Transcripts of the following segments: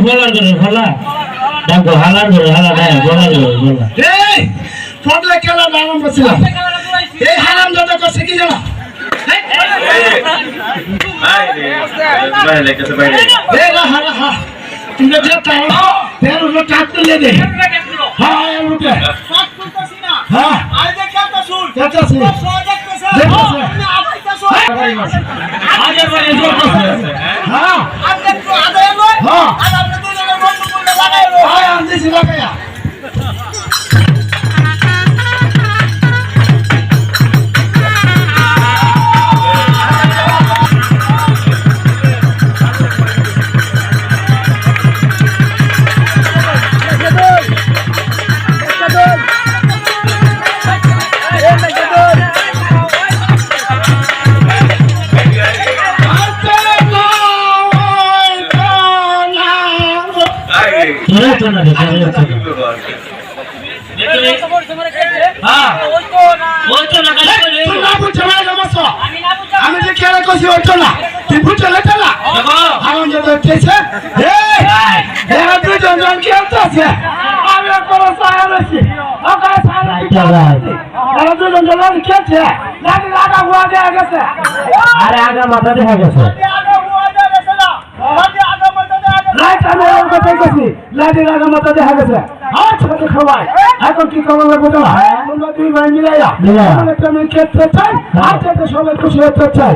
বলার করে বলা দেখো হালার করে হালা দেয় বলার করে বলা এই ফটলে খেলা আরম্ভ ছিল এই হারাম দাদা করছে কি জানা বাইরে কাছে বাইরে এই রা হারা হা তুমি যে তের দে হ্যাঁ হ্যাঁ হ্যাঁ দেখতেছে হ্যাঁ হ্যাঁ হ্যাঁ আনতেছি লাগাইয়া তোরা তো না পারে সমস্যা আমি যে খেলা করছি ওই তো না তুই বুঝতে না চলা আমার যে দেখতেছে দুজন জন খেলতেছে আমি কোনো সায়া রয়েছি আরে আগা মাথা দেখা গেছে। লাইট আমি ওর কথা কইছি লাইট লাগা মাথা দেখা গেছে আচ্ছা তো খাওয়াই এখন কি করব বুঝো না তোমরা দুই ভাই মিলাইয়া। আমরা একটা মেয়ে খেতে চাই সবাই খুশি হতে চাই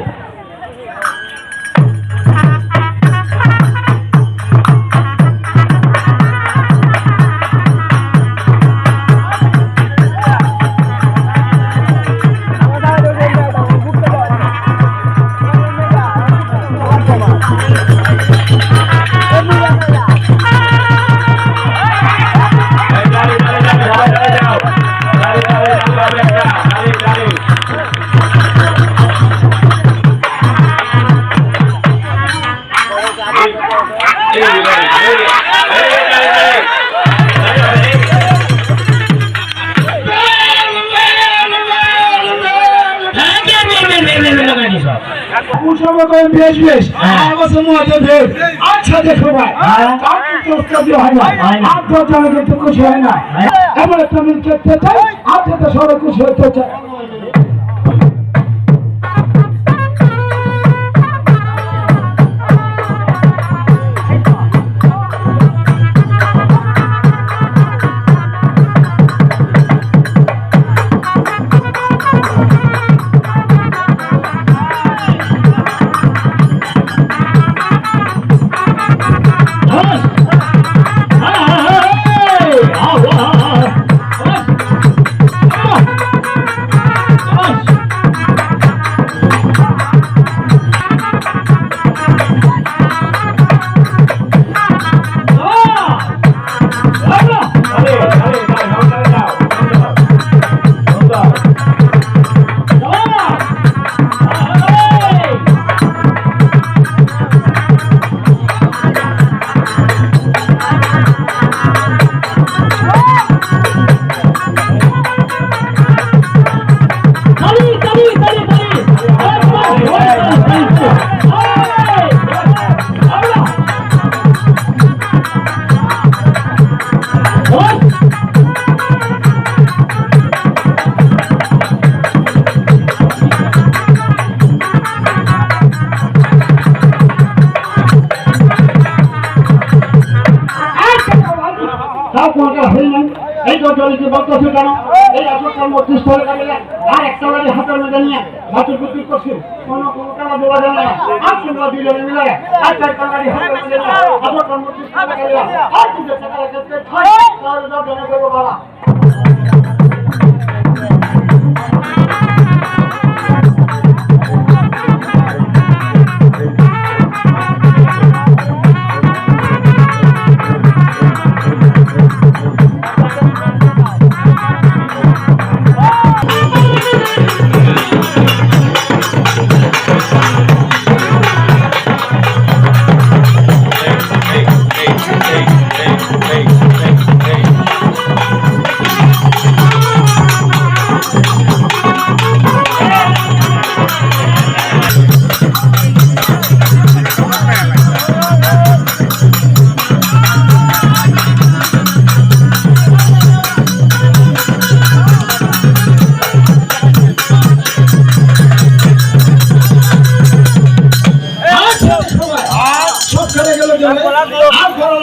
করে বেশ বেশ আচ্ছা দেখো ভাই। কার কিন্তু উৎসব হয় না আর তো জনে কিন্তু খুশি হয় না। এমন একটা মিল খেতে চাই আচ্ছা তো সবাই খুশি হতে চাই তাও কোনটা হই নাই এই তো জলিকে বলতেছে কেন? এই আসল মধ্যে স্থলে গেলে। আর একটা বাড়ি হাতের মধ্যে নিয়ে হাতের কুটি করছি। কোনো কোনো কালা দেওয়া যায় না আর তোমরা দুজনে মিলে আর চারটা বাড়ি হাতের মধ্যে নিয়ে মধ্যে আর দুটো টাকা রেখে তাহলে সব বাবা